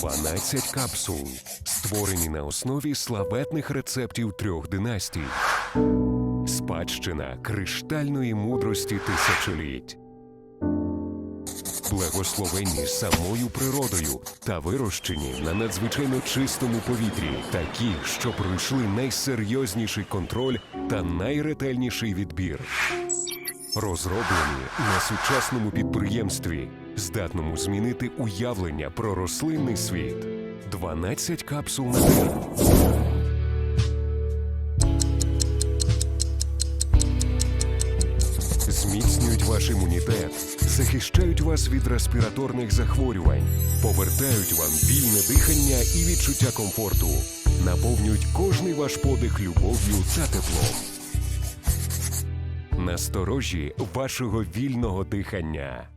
12 капсул, створені на основі славетних рецептів трьох династій. Спадщина криштальної мудрості тисячоліть. Благословені самою природою та вирощені на надзвичайно чистому повітрі, такі, що пройшли найсерйозніший контроль та найретельніший відбір. Розроблені на сучасному підприємстві, здатному змінити уявлення про рослинний світ. 12 капсул на день. Зміцнюють ваш імунітет, захищають вас від респіраторних захворювань, повертають вам вільне дихання і відчуття комфорту, наповнюють кожний ваш подих любов'ю та теплом. Насторожі вашого вільного дихання.